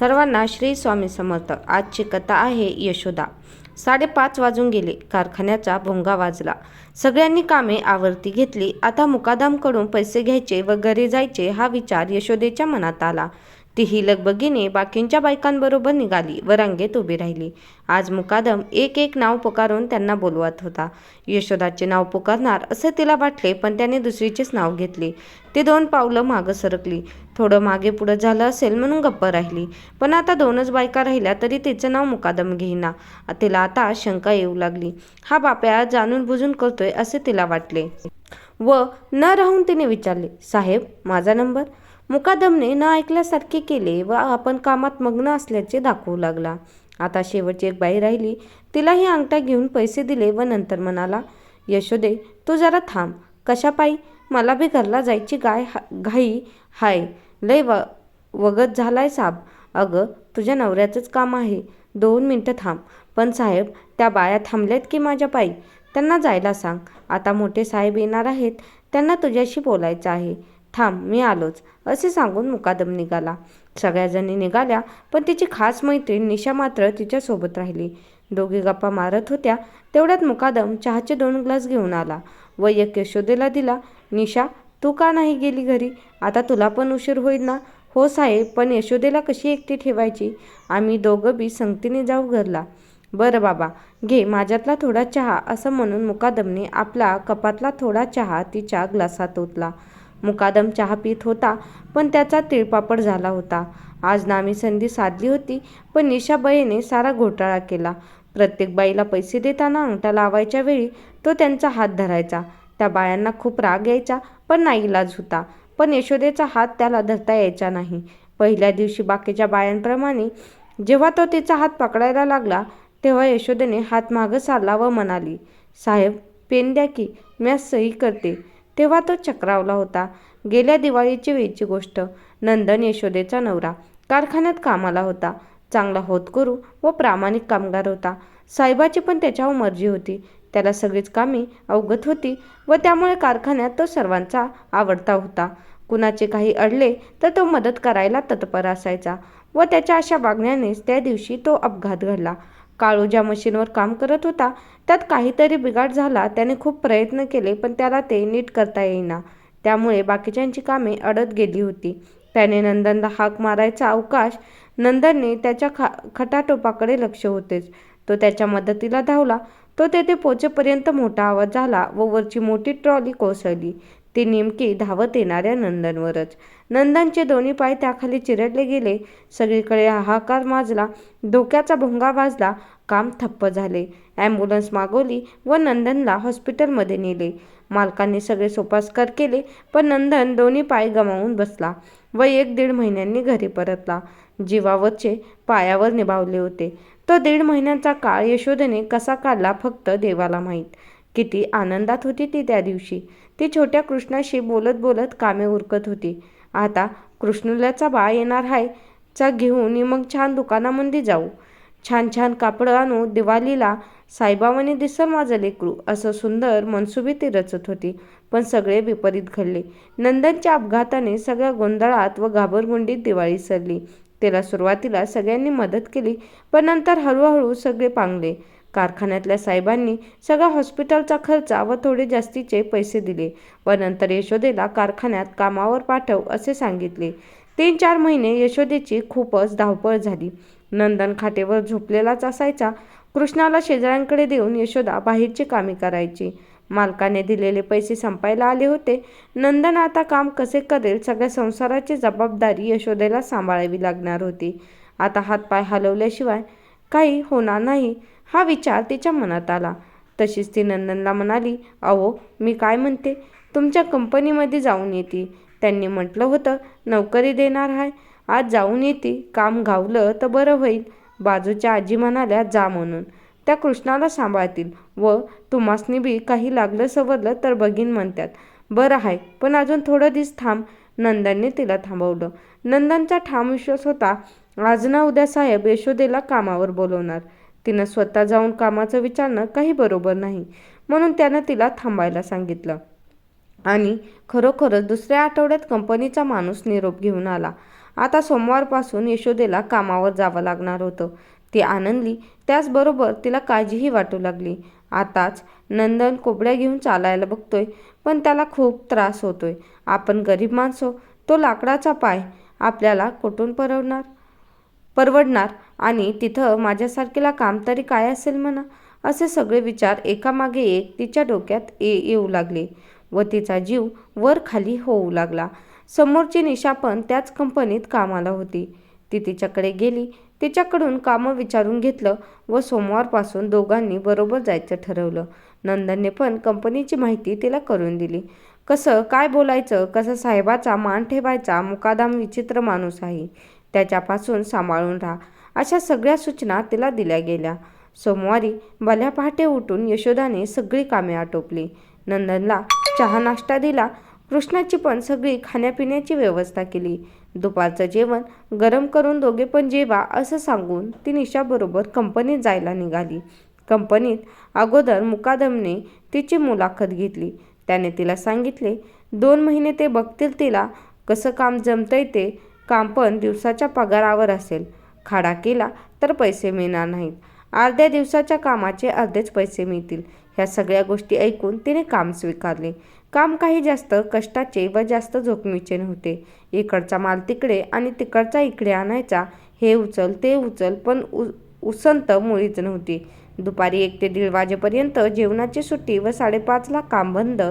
सर्वांना श्री स्वामी समर्थ. आजची कथा आहे यशोदा. साडेपाच वाजून गेले. कारखान्याचा भोंगा वाजला. सगळ्यांनी कामे आवर्ती घेतली. आता मुकादमकडून पैसे घ्यायचे व घरी जायचे हा विचार यशोदेच्या मनात आला. ती ही लगबगीने बाकींच्या बायकांबरोबर निघाली व रांगेत उभी राहिली. आज मुकादम एक एक नाव पुकारून त्यांना बोलवत होता. यशोदाचे नाव पुकारणार असे तिला वाटले पण त्याने दुसरीचेच नाव घेतले. ती दोन पावलं मागं सरकली. थोडं मागे पुढं झालं असेल म्हणून गप्प राहिली. पण आता दोनच बायका राहिल्या तरी तिचं नाव मुकादम घेईना. तिला आता शंका येऊ लागली. हा बाप्या जाणून बुजून करतोय असे तिला वाटले. व न राहून तिने विचारले साहेब माझा नंबर? मुकादमने न ऐकल्यासारखे केले व आपण कामात मग्न असल्याचे दाखवू लागला. आता शेवटची एक बाई राहिली तिलाही अंगठा घेऊन पैसे दिले व नंतर म्हणाला यशोदे तू जरा थांब. कशा पायी? मला बी घरला जायची गाय हा घाई हाय. लय व वगत झालाय साब अगं तुझ्या नवऱ्याचंच काम आहे. दोन मिनटं थांब. पण साहेब त्या बाया थांबल्यात की माझ्या पायी? त्यांना जायला सांग. आता मोठे साहेब येणार आहेत त्यांना तुझ्याशी बोलायचं आहे. थांब मी आलोच. असे सांगून मुकादम निघाला. सगळ्याजणी निघाल्या पण तिची खास मैत्रीण निशा मात्र तिच्यासोबत राहिली. दोघी गप्पा मारत होत्या तेवढ्यात मुकादम चहाचे दोन ग्लास घेऊन आला. व एक यशोदेला दिला निशा तू का नाही गेली घरी? आता तुला पण उशीर होईल ना? हो साहेब पण यशोदेला कशी एकटी ठेवायची? आम्ही दोघं बी संगतीने जाऊ घरला. बरं बाबा घे माझ्यातला थोडा चहा असं म्हणून मुकादमने आपला कपातला थोडा चहा तिच्या ग्लासात ओतला. मुकादम चहा पित होता पण त्याचा तिळपापड झाला होता. आज नामी संधी साधली होती पण निशाबाईने सारा घोटाळा केला. प्रत्येक बाईला पैसे देताना अंगठा लावायच्या वेळी तो त्यांचा हात धरायचा. त्या बायांना खूप राग यायचा पण नाईलाज होता. पण यशोदेचा हात त्याला धरता यायचा नाही. पहिल्या दिवशी बाकीच्या बायांप्रमाणे जेव्हा तो तिचा हात पकडायला लागला तेव्हा यशोदेने हात मागं सारला व म्हणाली. साहेब पेन द्या की मी सही करते. तेव्हा तो चक्रावला होता. गेल्या दिवाळीची वेळची गोष्ट. नंदन यशोदेचा नवरा. कारखान्यात कामाला होता. चांगला होतकरू व प्रामाणिक कामगार होता. साहेबाची पण त्याच्यावर मर्जी होती. त्याला सगळीच कामे अवगत होती व त्यामुळे कारखान्यात तो सर्वांचा आवडता होता. कुणाचे काही अडले तर तो मदत करायला तत्पर असायचा व त्याच्या अशा वागण्यानेच त्या दिवशी तो अपघात घडला. काळू ज्या मशीनवर काम करत होता त्यात काहीतरी बिघाड झाला त्याने खूप प्रयत्न केले पण त्याला ते नीट करता येईना. त्यामुळे बाकीच्यांची कामे अडत गेली होती. त्याने नंदनला हाक मारायचा अवकाश नंदनने त्याच्या खा खटाटोपाकडे लक्ष होतेच. तो त्याच्या मदतीला धावला. तो तेथे पोचेपर्यंत मोठा आवाज झाला व वरची मोठी ट्रॉली कोसळली. ती नेमकी धावत येणाऱ्या नंदनवरच. नंदनचे दोन्ही पाय त्याखाली चिरडले गेले. सगळीकडे हाहाकार माजला. धोक्याचा भोंगा वाजला. काम ठप्प झाले. ॲम्ब्युलन्स मागवली व नंदनला हॉस्पिटलमध्ये नेले. मालकांनी सगळे सोपास्कार केले पण नंदन दोन्ही पाय गमावून बसला व एक दीड महिन्यांनी घरी परतला. जीवावरचे पायावर निभावले होते. तो दीड महिन्यांचा काळ यशोदेने कसा काढला फक्त देवाला माहीत. किती आनंदात होती ती त्या दिवशी. ती छोट्या कृष्णाशी बोलत बोलत कामे उरकत होती. आता कृष्णुल्याचा बाळ येणार आहे चा घेऊन मग छान दुकानामध्ये जाऊ. छान छान कापडं आणू दिवाळीला साईबाबाने दिसल माझं लेकरू असं सुंदर मनसुबी ती रचत होती. पण सगळे विपरीत घडले. नंदनच्या अपघाताने सगळ्या गोंधळात व घाबरगुंडीत दिवाळी सरली तिला सुरुवातीला सगळ्यांनी मदत केली पण नंतर हळूहळू सगळे पांगले. कारखान्यातल्या साहेबांनी सगळा हॉस्पिटलचा खर्च व थोडे जास्तीचे पैसे दिले व नंतर यशोदेला कारखान्यात कामावर पाठव असे सांगितले. तीन चार महिने यशोदेची खूपच धावपळ झाली. नंदन खाटेवर झोपलेलाच असायचा. कृष्णाला शेजाऱ्यांकडे देऊन यशोदा बाहेरची कामे करायची. मालकाने दिलेले पैसे संपायला आले होते. नंदन आता काम कसे करेल सगळ्या संसाराची जबाबदारी यशोदेला सांभाळावी लागणार होती. आता हातपाय हलवल्याशिवाय काही होणार नाही. हा विचार तिच्या मनात आला. तशीच ती नंदनला म्हणाली अहो मी काय म्हणते? तुमच्या कंपनीमध्ये जाऊन येते. त्यांनी म्हटलं होतं नोकरी देणार आहे. आज जाऊन येते. काम गावलं तर बरं होईल. बाजूच्या आजी म्हणाल्या जा म्हणून. त्या कृष्णाला सांभाळतील. व तुम्हासनी बी काही लागलं सवरलं तर बघीन म्हणतात. बरं आहे पण अजून थोडं दिस थांब. नंदनने तिला थांबवलं. नंदनचा ठाम विश्वास होता आज ना उद्या साहेब यशोदेला कामावर बोलवणार. तिनं स्वतः जाऊन कामाचं विचारणं काही बरोबर नाही म्हणून त्यानं तिला थांबायला सांगितलं. आणि खरोखरच दुसऱ्या आठवड्यात कंपनीचा माणूस निरोप घेऊन आला. आता सोमवारपासून यशोदेला कामावर जावं लागणार होतं. ती आनंदली त्याचबरोबर तिला काळजीही वाटू लागली. आताच नंदन कोबड्या घेऊन चालायला बघतोय पण त्याला खूप त्रास होतोय. आपण गरीब माणसो तो लाकडाचा पाय आपल्याला कुठून परवणार परवडणार आणि तिथं माझ्यासारखेला काम तरी काय असेल म्हणा? असे सगळे विचार एकामागे एक तिच्या डोक्यात ये येऊ लागले व तिचा जीव वर खाली होऊ लागला. समोरची निशा पण त्याच कंपनीत कामाला होती. ती तिच्याकडे गेली. तिच्याकडून कामं विचारून घेतलं व सोमवारपासून दोघांनी बरोबर जायचं ठरवलं. नंदनने पण कंपनीची माहिती तिला करून दिली. कसं काय बोलायचं कसं साहेबाचा मान ठेवायचा मुकादाम विचित्र माणूस आहे. त्याच्यापासून सांभाळून राहा. अशा सगळ्या सूचना तिला दिल्या गेल्या. सोमवारी भल्या पहाटे उठून यशोदाने सगळी कामे आटोपली. नंदनला चहा नाश्ता दिला. कृष्णाची पण सगळी खाण्यापिण्याची व्यवस्था केली. दुपारचं जेवण गरम करून दोघे पण जेवा असं सांगून ती निशाबरोबर कंपनीत जायला निघाली. कंपनीत अगोदर मुकादमने तिची मुलाखत घेतली. त्याने तिला सांगितले दोन महिने ते बघतील तिला. कसं काम जमतंय ते काम पण दिवसाच्या पगारावर असेल. खाडा केला तर पैसे मिळणार नाहीत. अर्ध्या दिवसाच्या कामाचे अर्धेच पैसे मिळतील. ह्या सगळ्या गोष्टी ऐकून तिने काम स्वीकारले. काम काही जास्त कष्टाचे व जास्त जोखमीचे नव्हते. इकडचा माल तिकडे आणि तिकडचा इकडे आणायचा हे उचल ते उचल पण उ उसंत मुळीच नव्हती. दुपारी एक ते दीड वाजेपर्यंत जेवणाची सुट्टी व साडेपाचला काम बंद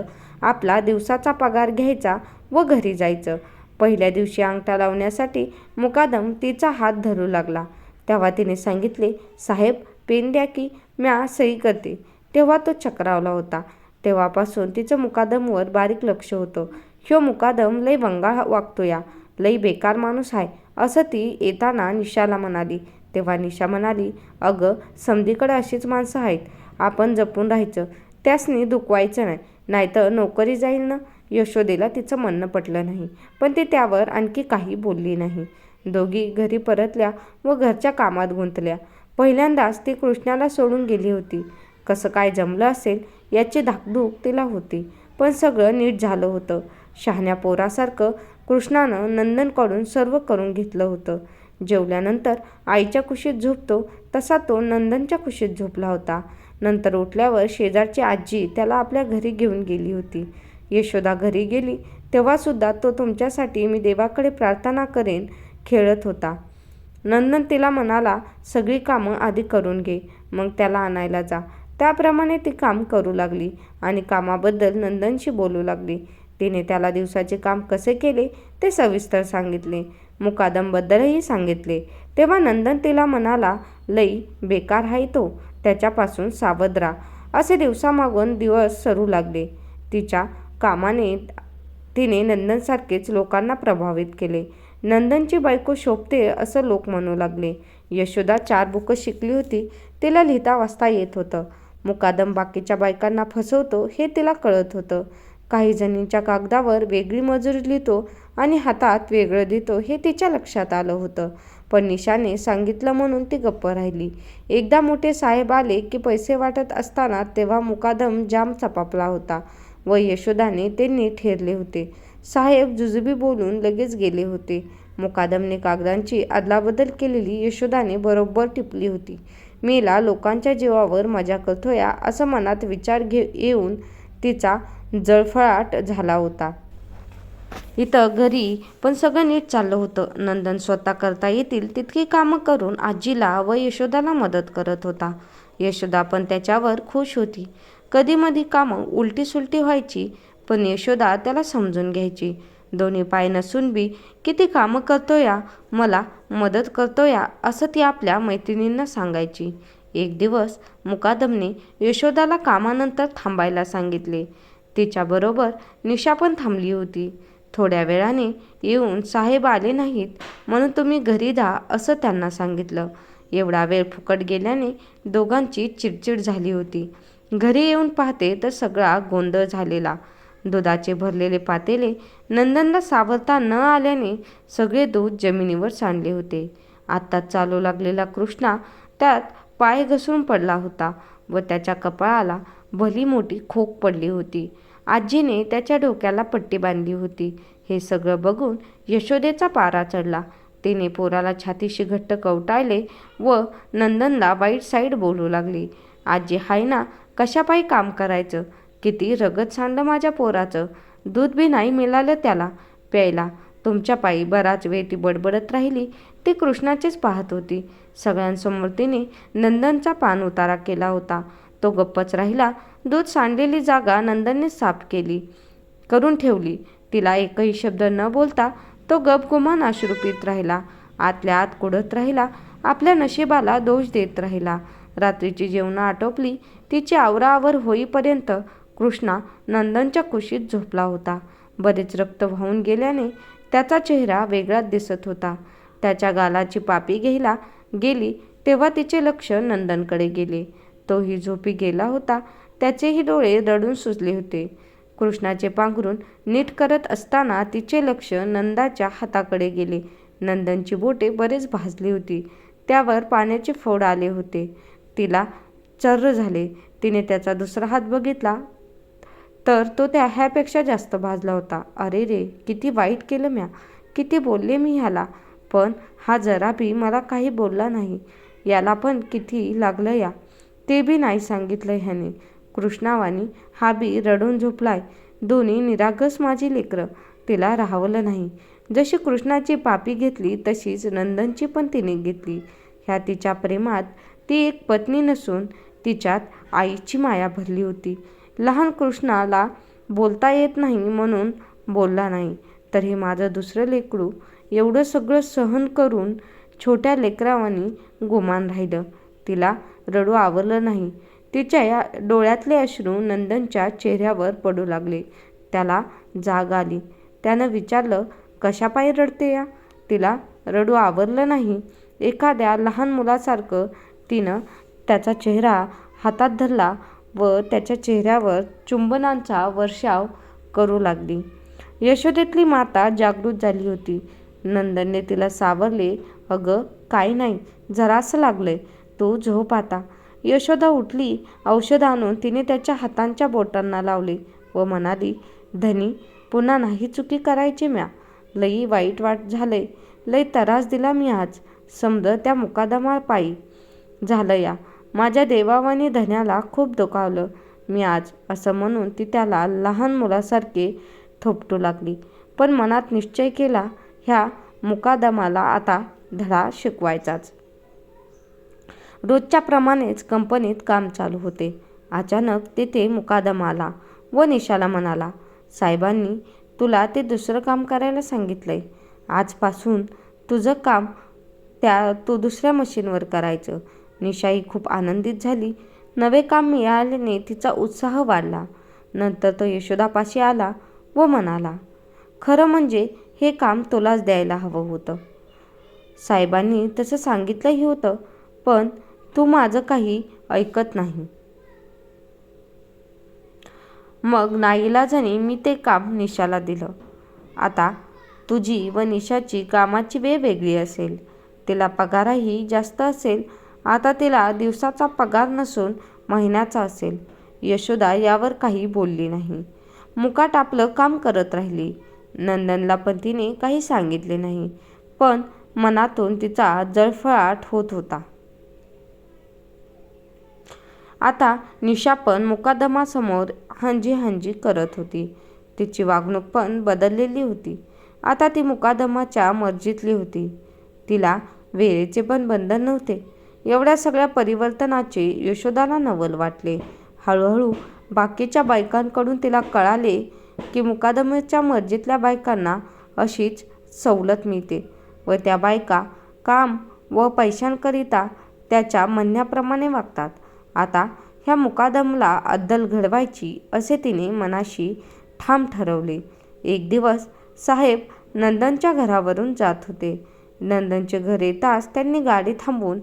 आपला दिवसाचा पगार घ्यायचा व घरी जायचं. पहिल्या दिवशी अंगठा लावण्यासाठी मुकादम तिचा हात धरू लागला. तेव्हा तिने सांगितले साहेब पेन द्या की म्या सही करते. तेव्हा तो चक्रावला होता. तेव्हापासून तिचं मुकादमवर बारीक लक्ष होतं. ह्यो मुकादम लई वंगाळ वागतो या. लई बेकार माणूस आहे असं ती येताना निशाला म्हणाली. तेव्हा निशा म्हणाली अगं समधीकडे अशीच माणसं आहेत. आपण जपून राहायचं. त्यासनी दुखवायचं नाही. नाहीतर नोकरी जाईल ना? यशोदेला तिचं म्हणणं पटलं नाही. पण ती त्यावर आणखी काही बोलली नाही. दोघी घरी परतल्या व घरच्या कामात गुंतल्या. पहिल्यांदाच ती कृष्णाला सोडून गेली होती. कसं काय जमलं असेल याची धाकधूक तिला होती. पण सगळं नीट झालं होतं. शहाण्या पोरासारखं कृष्णानं नंदनकडून सर्व करून घेतलं होतं. जेवल्यानंतर आईच्या कुशीत झोपतो तसा तो नंदनच्या कुशीत झोपला होता. नंतर उठल्यावर शेजारची आजी त्याला आपल्या घरी घेऊन गेली होती. यशोदा घरी गेली. तेव्हासुद्धा तो तुमच्यासाठी मी देवाकडे प्रार्थना करेन खेळत होता. नंदन तिला म्हणाला सगळी कामं आधी करून घे मग त्याला आणायला जा. त्याप्रमाणे ती काम करू लागली आणि कामाबद्दल नंदनशी बोलू लागली. तिने त्याला दिवसाचे काम कसे केले ते सविस्तर सांगितले. मुकादमबद्दलही सांगितले. तेव्हा नंदन तिला म्हणाला लई बेकार आहे तो त्याच्यापासून सावध राहा. असे दिवसामागून दिवस सरू लागले. तिच्या कामाने तिने नंदनसारखेच लोकांना प्रभावित केले. नंदनची बायको शोभते असं लोक म्हणू लागले. यशोदा चार बुकं शिकली होती. तिला लिहिता वाचता येत होतं. मुकादम बाकीच्या बायकांना फसवतो हे तिला कळत होतं. काही जणींच्या कागदावर वेगळी मजुरी लिहितो आणि हातात वेगळं देतो हे तिच्या लक्षात आलं होतं. पण निशाने सांगितलं म्हणून ती गप्प राहिली. एकदा मोठे साहेब आले की पैसे वाटत असताना तेव्हा मुकादम जाम चपापला होता. व यशोदाने ते नीट ठेरले होते. साहेब जुजुबी बोलून लगेच गेले होते. मुकादमने कागदांची अदलाबदल केलेली यशोदाने बरोबर टिपली होती. मीला लोकांच्या जीवावर मजा करतोया असं मनात विचार घे येऊन तिचा जळफळाट झाला होता. इथं घरी पण सगळं नीट चाललं होतं. नंदन स्वतः करता येतील तितकी कामं करून आजीला व यशोदाला मदत करत होता. यशोदा पण त्याच्यावर खुश होती. कधीमधी कामं उलटी सुलटी व्हायची पण यशोदा त्याला समजून घ्यायची. दोन्ही पाय नसून बी किती कामं करतो या? मला मदत करतो या? असं ती आपल्या मैत्रिणींना सांगायची. एक दिवस मुकादमने यशोदाला कामानंतर थांबायला सांगितले. तिच्याबरोबर निशा पण थांबली होती. थोड्या वेळाने येऊन साहेब आले नाहीत म्हणून तुम्ही घरी जा असं त्यांना सांगितलं. एवढा वेळ फुकट गेल्याने दोघांची चिडचिड झाली होती. घरी येऊन पाहते तर सगळा गोंधळ झालेला. दुधाचे भरलेले पातेले नंदनला सावरता न आल्याने सगळे दूध जमिनीवर सांडले होते. आत्ताच चालू लागलेला कृष्णा त्यात पाय घसरून पडला होता व त्याच्या कपाळाला भली मोठी खोक पडली होती. आजीने त्याच्या डोक्याला पट्टी बांधली होती. हे सगळं बघून यशोदेचा पारा चढला. तिने पोराला छातीशी घट्ट कवटाळले व नंदनला वाईट साईड बोलू लागली. आजी हाय ना कशापायी काम करायचं? किती रगत सांडलं माझ्या पोराचं? दूध बी नाही मिळालं त्याला प्यायला. तुमच्या पायी बराच वेळ ती बडबडत राहिली. ती कृष्णाचीच पाहत होती. सगळ्यांसमोर तिने नंदनचा पान उतारा केला होता. तो गप्पच राहिला. दूध सांडलेली जागा नंदनने साफ केली. करून ठेवली. तिला एकही शब्द न बोलता तो गपगुमान अश्रू राहिला. आतल्या आत कुडत राहिला. आपल्या नशिबाला दोष देत राहिला. रात्रीची जेवणं आटोपली. तिची आवराआवर होईपर्यंत कृष्णा नंदनच्या कुशीत झोपला होता. बरेच रक्त वाहून गेल्याने त्याचा चेहरा वेगळाच दिसत होता. त्याच्या गालाची पापी घ्यायला गेली तेव्हा तिचे लक्ष नंदनकडे गेले. तोही झोपी गेला होता. त्याचेही डोळे रडून सुजले होते. कृष्णाचे पांघरून नीट करत असताना तिचे लक्ष नंदाच्या हाताकडे गेले. नंदनची बोटे बरेच भाजली होती. त्यावर पाण्याचे फोड आले होते. तिला चर्र झाले. तिने त्याचा दुसरा हात बघितला. तर तो त्या ह्यापेक्षा जास्त भाजला होता. अरे रे किती वाईट केलं म्या. किती बोलले मी ह्याला. पण हा जरा बी मला काही बोलला नाही. याला पण किती लागलं या. ते बी नाही सांगितलं ह्याने. कृष्णावानी हा बी रडून झोपलाय. दोन्ही निरागस माझी लेकरं. तिला राहवलं नाही. जशी कृष्णाची पापी घेतली तशीच नंदनची पण तिने घेतली. ह्या तिच्या प्रेमात ती एक पत्नी नसून तिच्यात आईची माया भरली होती. लहान कृष्णाला बोलता येत नाही म्हणून बोलला नाही. तरी माझं दुसरं लेकरू एवढं सगळं सहन करून छोट्या लेकरावानी गुमान राहिलं. तिला रडू आवरलं नाही. तिच्या या डोळ्यातले अश्रू नंदनच्या चेहऱ्यावर पडू लागले. त्याला जाग आली. त्यानं विचारलं कशापायी रडते या? तिला रडू आवरलं नाही. एखाद्या लहान मुलासारखं तिनं त्याचा चेहरा हातात धरला व त्याच्या चेहऱ्यावर चुंबनांचा वर्षाव करू लागली. यशोदेतली माता जागृत झाली होती. नंदनने तिला सावरले अगं काही नाही जरासं लागलंय तू झोप आता. यशोदा उठली औषध आणून तिने त्याच्या हातांच्या बोटांना लावले व म्हणाली धनी पुन्हा नाही चुकी करायची म्या? लई वाईट वाट झाले लई त्रास दिला मी आज समद त्या मुकादमा पायी झालं या माझ्या देवावाने धन्याला खूप दुखावलं मी आज असं म्हणून ती त्याला लहान मुलासारखे थोपटू लागली. पण मनात निश्चय केला ह्या मुकादमाला आता धडा शिकवायचाच. रोजच्या प्रमाणेच कंपनीत काम चालू होते. अचानक तेथे मुकादम आला व निशाला म्हणाला साहेबांनी तुला ते दुसरं काम करायला सांगितलंय. आजपासून तुझं काम त्या तू दुसऱ्या मशीनवर करायचं. निशाही खूप आनंदित झाली. नवे काम मिळाल्याने तिचा उत्साह वाढला. नंतर तो यशोदापाशी आला व म्हणाला खरं म्हणजे हे काम तुलाच द्यायला हवं होतं. साहेबांनी तसं सांगितलंही होतं पण तू माझं काही ऐकत नाही. मग नाईलाजाने मी ते काम निशाला दिलं. आता तुझी व निशाची कामाची वेळ वेगळी असेल. तिला पगारही जास्त असेल आता तिला दिवसाचा पगार नसून महिन्याचा असेल. यशोदा यावर काही बोलली नाही. मुकाट आपलं काम करत राहिली. नंदनला पण तिने काही सांगितले नाही पण मनातून तिचा जळफळाट होत होता. आता निशा पण मुकादमासमोर हंजी हंजी करत होती. तिची वागणूक पण बदललेली होती. आता ती मुकादमाच्या मर्जीतली होती. तिला वेळेचे पण बंधन नव्हते. एवढ्या सगळ्या परिवर्तनाचे यशोदाला नवल वाटले. हळूहळू बाकीच्या बायकांकडून तिला कळाले की मुकादमेच्या मर्जीतल्या बायकांना अशीच सवलत मिळते व त्या बायका काम व पैशांकरिता त्याच्या म्हणण्याप्रमाणे वागतात. आता ह्या मुकादमला अद्दल घडवायची असे तिने मनाशी ठाम ठरवले. एक दिवस साहेब नंदनच्या घरावरून जात होते. नंदनचे घर येताच त्यांनी गाडी थांबवून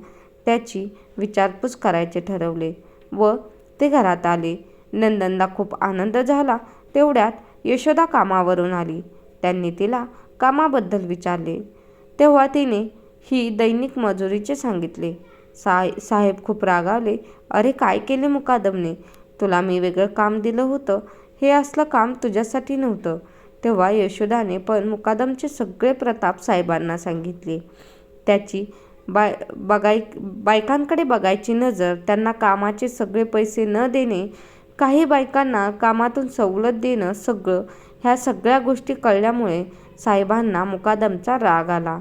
त्याची विचारपूस करायचे ठरवले व ते घरात आले. नंदनला खूप आनंद झाला. तेवढ्यात यशोदा कामावरून आली. त्यांनी तिला कामाबद्दल विचारले. तेव्हा तिने ही दैनिक मजुरीचे सांगितले. साय साहेब खूप रागावले. अरे काय केले मुकादमने? तुला मी वेगळं काम दिलं होतं. हे असलं काम तुझ्यासाठी नव्हतं. तेव्हा यशोदाने पण मुकादमचे सगळे प्रताप साहेबांना सांगितले. त्याची बाय बघाय बायकांकडे बघायची नजर त्यांना कामाचे सगळे पैसे न देणे काही बायकांना कामातून सवलत देणं सगळं ह्या सगळ्या गोष्टी कळल्यामुळे साहेबांना मुकादमचा राग आला.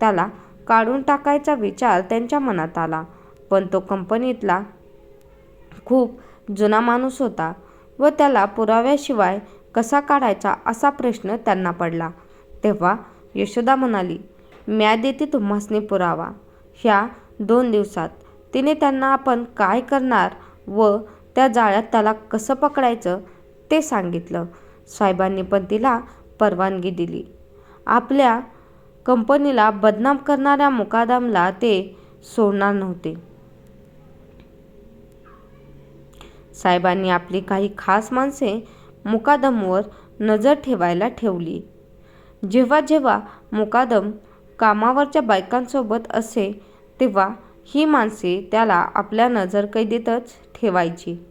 त्याला काढून टाकायचा विचार त्यांच्या मनात आला. पण तो कंपनीतला खूप जुना माणूस होता व त्याला पुराव्याशिवाय कसा काढायचा असा प्रश्न त्यांना पडला. तेव्हा यशोदा म्हणाली म्या देते तुम्हासनी पुरावा. ह्या दोन दिवसात. तिने त्यांना आपण काय करणार व त्या जाळ्यात त्याला कसं पकडायचं ते सांगितलं. साहेबांनी पण तिला परवानगी दिली. आपल्या कंपनीला बदनाम करणाऱ्या मुकादमला ते सोडणार नव्हते. साहेबांनी आपली काही खास माणसे मुकादमवर नजर ठेवायला ठेवली. जेव्हा जेव्हा मुकादम कामावरच्या बायकांसोबत असे तेव्हा ही माणसे त्याला आपल्या नजरकैदेतच ठेवायची.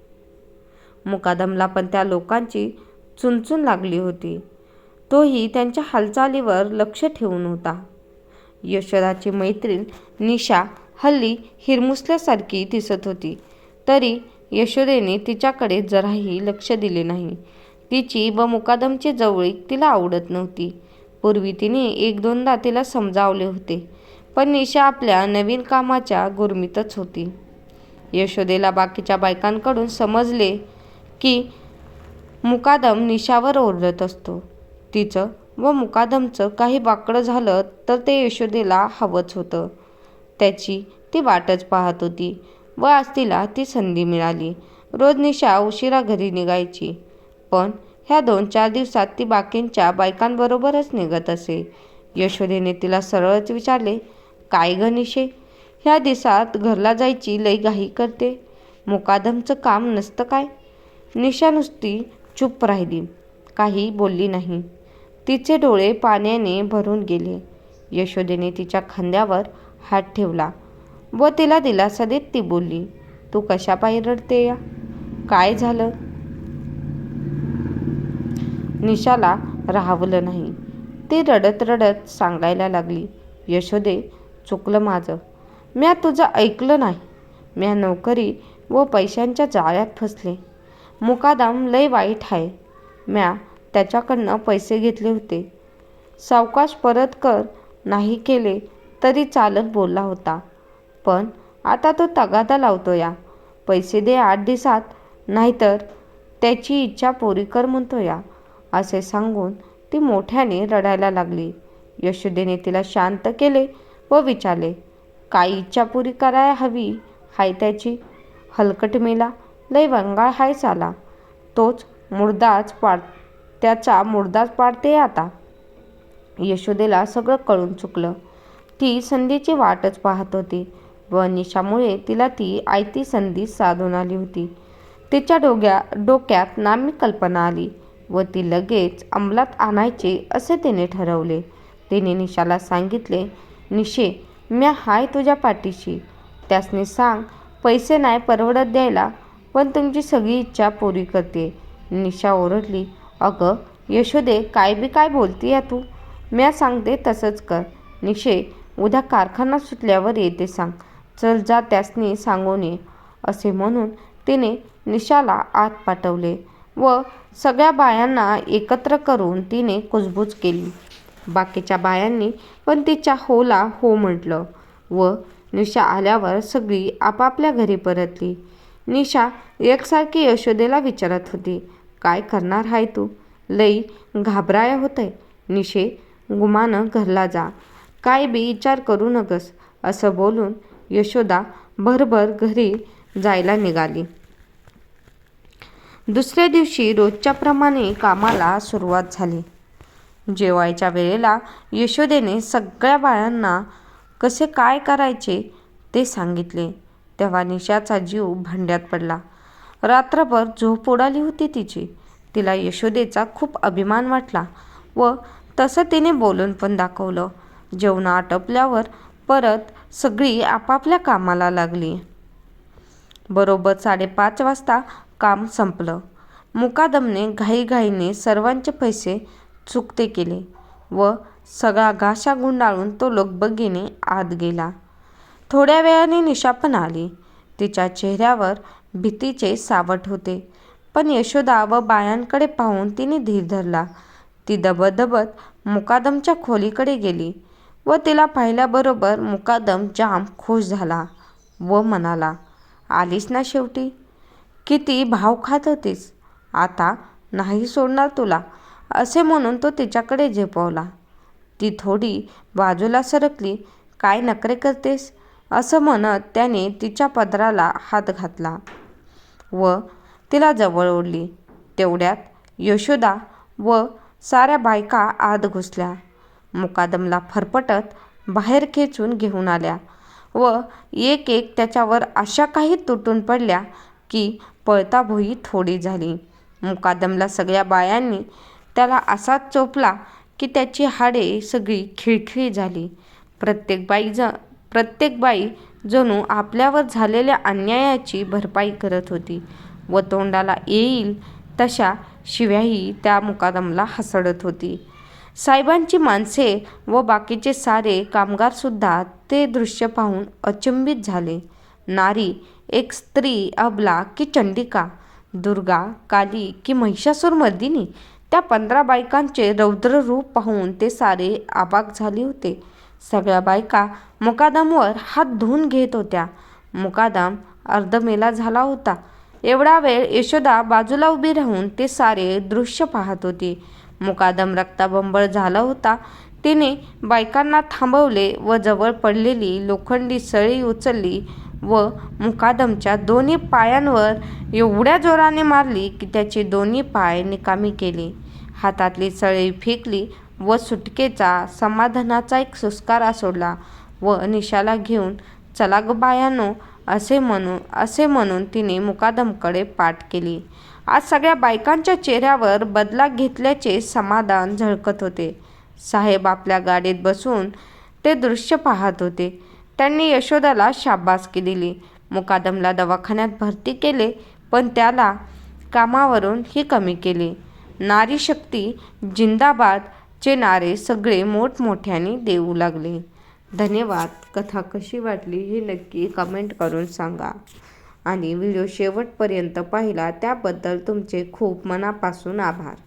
मुकादमला पण त्या लोकांची चुनचुन लागली होती. तोही त्यांच्या हालचालीवर लक्ष ठेवून होता. यशोदाची मैत्रीण निशा हल्ली हिरमुसल्यासारखी दिसत होती. तरी यशोदेने तिच्याकडे जराही लक्ष दिले नाही. तिची व मुकादमची जवळीक तिला आवडत नव्हती. पूर्वी तिने एक दोनदा तिला समजावले होते. पण निशा आपल्या नवीन कामाच्या गुरमीतच होती. यशोदेला बाकीच्या बायकांकडून समजले की मुकादम निशावर ओरडत असतो. तिचं व मुकादमचं काही वाकडं झालं तर ते यशोदेला हवंच होतं. त्याची ती वाटच पाहत होती व आज तिला ती संधी मिळाली. रोज निशा उशिरा घरी निघायची. पण ह्या दोन चार दिवसात ती बाकींच्या बायकांबरोबरच निघत असे. यशोदेने तिला सरळच विचारले काय ग निशे? ह्या दिवसात घरला जायची लई घाई करते. मुकादमचं काम नसतं काय? निशा नुसती चूप राहिली. काही बोलली नाही. तिचे डोळे पाण्याने भरून गेले. यशोदेने तिच्या खांद्यावर हात ठेवला व तिला दिलासा देत ती बोलली तू कशा पायी रडते या? काय झालं? निशाला राहवलं नाही. ती रडत रडत सांगायला लागली. यशोदे चुकलं माझं. म्या तुझं ऐकलं नाही. म्या नोकरी व पैशांच्या जाळ्यात फसले. मुकादाम लय वाईट आहे म्या त्याच्याकडनं पैसे घेतले होते. सावकाश परत कर नाही केले तरी चालत बोलला होता. पण आता तो तगादा लावतो या. पैसे दे आठ दिवसात नाहीतर त्याची इच्छा पोरी कर म्हणतो या असे सांगून ती मोठ्याने रडायला लागली. यशोदेने तिला शांत केले. व विचारले काय इच्छा पुरी करायला हवी हाय त्याची? हलकट मेला लय वंगाळ हाय चाला तोच मुर्दाच पाड त्याचा मुर्दाच पाडते आता. यशोदेला सगळं कळून चुकलं. ती संधीची वाटच पाहत होती व निशामुळे तिला ती आयती संधी साधून आली होती. तिच्या डोक्या डोक्यात नामी कल्पना आली व ती लगेच अंमलात आणायचे असे तिने ठरवले. तिने निशाला सांगितले निशे म्या हाय तुझ्या पाठीशी. त्यासनी सांग पैसे नाही परवडत द्यायला पण तुमची सगळी इच्छा पुरी करते. निशा ओरडली अगं यशोदे काय बी काय बोलती या तू? म्या सांगते तसंच कर. निशे उद्या कारखाना सुटल्यावर येते सांग. चल जा त्यासनी सांगून ये. असे म्हणून तिने निशाला आत पाठवले व सगळ्या बायांना एकत्र करून तिने कुजबूज केली. बाकीच्या बायांनी पण तिच्या होला हो म्हटलं व निशा आल्यावर सगळी आपापल्या घरी परतली. निशा एकसारखी यशोदेला विचारत होती काय करणार हाय तू? लई घाबराया होतंय. निशे गुमानं घरला जा. काय बी विचार करू नकस असं बोलून यशोदा भरभर घरी जायला निघाली. दुसऱ्या दिवशी रोजच्याप्रमाणे कामाला सुरुवात झाली. जेवायच्या वेळेला यशोदेने सगळ्या बाळांना कसे काय करायचे ते सांगितले. तेव्हा निशाचा जीव भांड्यात पडला. रात्रभर झोप उडाली होती तिची. तिला यशोदेचा खूप अभिमान वाटला व तसं तिने बोलून पण दाखवलं. जेवण आटपल्यावर परत सगळी आपापल्या कामाला लागली. बरोबर साडेपाच वाजता काम संपलं. मुकादमने घाईघाईने सर्वांचे पैसे चुकते केले व सगळा घाशा गुंडाळून तो लगबगीने आत गेला. थोड्या वेळाने निशा पण आली. तिच्या चेहऱ्यावर भीतीचे सावट होते. पण यशोदा व बायांकडे पाहून तिने धीर धरला. ती दबदबत मुकादमच्या खोलीकडे गेली व तिला पाहिल्याबरोबर मुकादम जाम खुश झाला व म्हणाला आलीस ना शेवटी? किती भाव खात होतीस. आता नाही सोडणार तुला. असे म्हणून तो तिच्याकडे झेपवला. ती थोडी बाजूला सरकली. काय नखरे करतेस? असं म्हणत त्याने तिच्या पदराला हात घातला व तिला जवळ ओढली. तेवढ्यात यशोदा व साऱ्या बायका आत घुसल्या. मुकादमला फरफटत बाहेर खेचून घेऊन आल्या व एक एक त्याच्यावर अशा काही तुटून पडल्या की पळताभोई थोडी झाली. मुकादमला सगळ्या बायांनी त्याला असाच चोपला की त्याची हाडे सगळी खिळखिळी झाली. प्रत्येक बाई ज प्रत्येक बाई जणू आपल्यावर झालेल्या अन्यायाची भरपाई करत होती. व तोंडाला येईल तशा शिव्याही त्या मुकादमला हसडत होती. साहेबांची माणसे व बाकीचे सारे कामगारसुद्धा ते दृश्य पाहून अचंबित झाले. नारी एक स्त्री अबला की चंडिका दुर्गा काली की महिषासूरमर्दिनी त्या पंधरा बायकांचे रौद्र रूप पाहून ते सारे आबाग झाले होते. सगळ्या बायका मुकादमवर हात धुवून घेत होत्या. मुकादम अर्धमेला झाला होता. एवढा वेळ यशोदा बाजूला उभी राहून ते सारे दृश्य पाहत होते. मुकादम रक्ताबंबळ झाला होता. तिने बायकांना थांबवले व जवळ पडलेली लोखंडी सळी उचलली व मुकादमच्या दोन्ही पायांवर एवढ्या जोराने मारली की त्याचे दोन्ही पाय निकामी केले. हातातली सळी फेकली व सुटकेचा समाधानाचा एक सुस्कारा सोडला व निशाला घेऊन चला ग बायानो असे म्हणून असे म्हणून तिने मुकादमकडे पाठ केली. आज सगळ्या बायकांच्या चेहऱ्यावर बदला घेतल्याचे समाधान झळकत होते. साहेब आपल्या गाडीत बसून ते दृश्य पाहत होते. त्यांनी यशोदाला शाबासकी दिली. मुकादमला दवाखान्यात भरती केले पण त्याला कामावरून ही कमी केले. नारी शक्ती जिंदाबाद चे नारे सगळे मोठमोठ्याने देऊ लागले. धन्यवाद. कथा कशी वाटली हे नक्की कमेंट करून सांगा. आणि व्हिडिओ शेवटपर्यंत पाहिला त्याबद्दल तुमचे खूप मनापासून आभार.